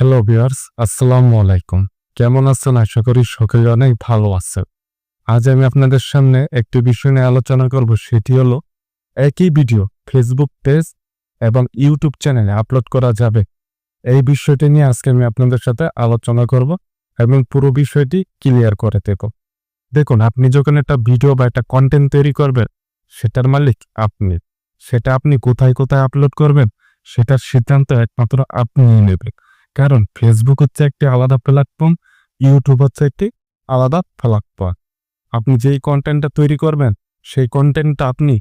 Hello viewers আসসালামু আলাইকুম কেমন আছেন? আশা করি সকলে অনেক ভালো আছে আজ আমি আপনাদের সামনে একটি বিষয় নিয়ে আলোচনা করব। সেটি হলো, একই ভিডিও ফেসবুক পেজ এবং ইউটিউব চ্যানেলে আপলোড করা যাবে। এই বিষয়টি নিয়ে আজকে আমি আপনাদের সাথে আলোচনা করব এবং পুরো বিষয়টি ক্লিয়ার করে দেব। দেখুন, আপনি যখন একটা ভিডিও বা একটা কন্টেন্ট তৈরি করবেন, সেটার মালিক আপনি। সেটা আপনি কোথায় কোথায় আপলোড করবেন, সেটার সিদ্ধান্ত একমাত্র আপনিই নেবেন। কারণ ফেসবুক হচ্ছে একটি আলাদা প্ল্যাটফর্ম ইউটিউব হচ্ছে একটি আলাদা প্ল্যাটফর্ম আপনি যেই কন্টেন্টটা তৈরি করবেন, সেই কন্টেন্টটা আপনি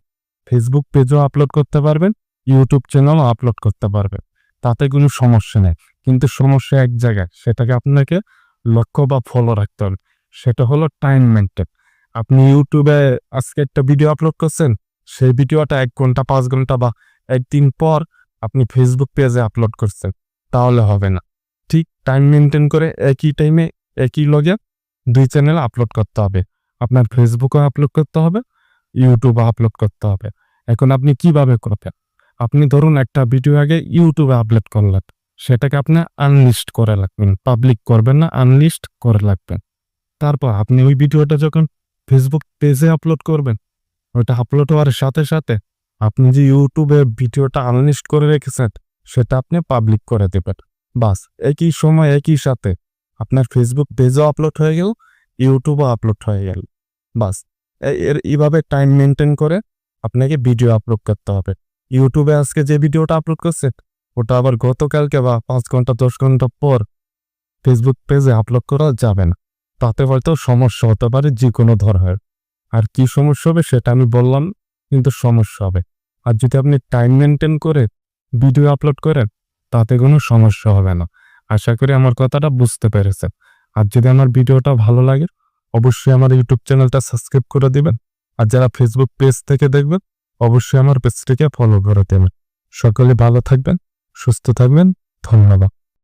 ফেসবুক পেজও আপলোড করতে পারবেন ইউটিউব চ্যানেলও আপলোড করতে পারবেন। তাতে কোনো সমস্যা নেই। কিন্তু সমস্যা এক জায়গায়, সেটাকে আপনাকে লক্ষ্য বা ফলো রাখতে হবে। সেটা হলো টাইম মেনটেন আপনি ইউটিউবে আজকে একটা ভিডিও আপলোড করছেন, সেই ভিডিওটা এক ঘণ্টা, পাঁচ ঘণ্টা বা একদিন পর আপনি ফেসবুক পেজে আপলোড করছেন, তাহলে হবে না। ঠিক টাইম মেনটেন করে একই টাইমে একই লগে দুই চ্যানেলে আপলোড করতে হবে। আপনার ফেসবুকে আপলোড করতে হবে ইউটিউবে আপলোড করতে হবে। এখন আপনি কীভাবে করবেন? আপনি ধরুন একটা ভিডিও আগে ইউটিউবে আপলোড করলেন, সেটাকে আপনি আনলিস্ট করে রাখবেন পাবলিক করবেন না আনলিস্ট করে রাখবেন। তারপর আপনি ওই ভিডিওটা যখন ফেসবুক পেজে আপলোড করবেন, ওইটা আপলোড হওয়ার সাথে সাথে আপনি যে ইউটিউবে ভিডিওটা আনলিস্ট করে রেখেছেন, সেটা আপনি পাবলিক করে দেবেন। বাস, একই সময় একই সাথে। আপনার ফেসবুক পেজও আপলোড হয়ে গেল ইউটিউবও আপলোড হয়ে গেল। বাসের এইভাবে টাইম মেনটেন করে আপনাকে ভিডিও আপলোড করতে হবে। ইউটিউবে আজকে যে ভিডিওটা আপলোড করছেন ওটা আবার গতকালকে বা পাঁচ ঘণ্টা, দশ ঘণ্টা পর ফেসবুক পেজে আপলোড করা যাবে না। তাতে হয়তো সমস্যা হতে পারে যে কোনো ধরনের। আর কি সমস্যা হবে সেটা আমি বললাম, কিন্তু সমস্যা হবে। আর যদি আপনি টাইম মেনটেন করে ভিডিও আপলোড করেন তাতে কোনো সমস্যা হবে না। আশা করি আমার কথাটা বুঝতে পেরেছেন। আর যদি আমার ভিডিওটা ভালো লাগে, অবশ্যই আমার ইউটিউব চ্যানেলটা সাবস্ক্রাইব করে দিবেন। আর যারা ফেসবুক পেজ থেকে দেখবেন, অবশ্যই আমার পেজটিকে ফলো করে দেবেন। সকলে ভালো থাকবেন, সুস্থ থাকবেন, ধন্যবাদ।